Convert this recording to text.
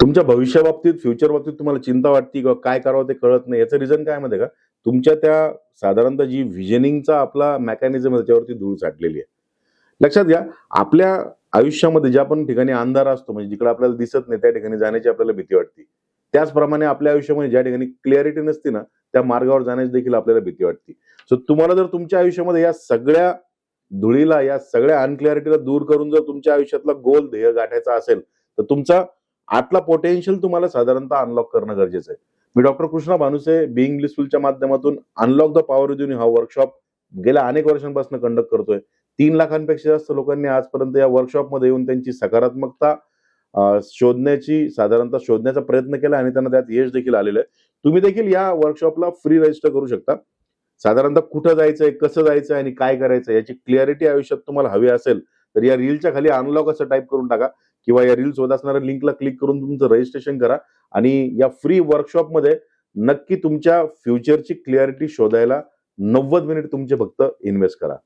तुमच्या भविष्याबाबतीत फ्युचर बाबतीत तुम्हाला चिंता वाटते किंवा काय करावं ते कळत नाही. याचं रिझन काय माहिती आहे का? तुमच्या त्या साधारणतः जी व्हिजनिंगचा आपला मेकॅनिझम आहे त्याच्यावरती धूळ साठलेली आहे. लक्षात घ्या आपल्या आयुष्यामध्ये ज्या पण ठिकाणी अंधार असतो म्हणजे जिकडे आपल्याला दिसत नाही त्या ठिकाणी जाण्याची आपल्याला भीती वाटते. त्याचप्रमाणे आपल्या आयुष्यामध्ये ज्या ठिकाणी क्लिअरिटी नसते ना त्या मार्गावर जाण्याची देखील आपल्याला भीती वाटते. सो तुम्हाला जर तुमच्या आयुष्यामध्ये या सगळ्या धुळीला या सगळ्या अनक्लॅरिटीला दूर करून जर तुमच्या आयुष्यातला गोल ध्येय गाठायचा असेल तर तुमचा आतला पोटेन्शियल तुम्हाला साधारणतः अनलॉक करणं गरजेचं आहे. मी डॉक्टर कृष्णा भानुसे बिईंग ब्लिसफुलच्या माध्यमातून अनलॉक द पॉवर विदिन हा वर्कशॉप गेल्या अनेक वर्षांपासून कंडक्ट करतोय. तीन लाखांपेक्षा जास्त लोकांनी आजपर्यंत या वर्कशॉपमध्ये येऊन त्यांची सकारात्मकता शोधण्याची साधारणतः शोधण्याचा प्रयत्न केला आणि त्यांना त्यात यश देखील आलेलं आहे. तुम्ही देखील या वर्कशॉपला फ्री रजिस्टर करू शकता. साधारणतः कुठं जायचंय कसं जायचंय आणि काय करायचं याची क्लिअरिटी आयुष्यात तुम्हाला हवी असेल तर या रीलच्या खाली अनलॉक असं टाईप करून टाका किंवा या रील होत असणाऱ्या लिंकला क्लिक करून तुमचं रजिस्ट्रेशन करा आणि या फ्री वर्कशॉपमध्ये नक्की तुमच्या फ्युचरची क्लिअरिटी शोधायला नव्वद मिनिट तुमचे फक्त इन्व्हेस्ट करा.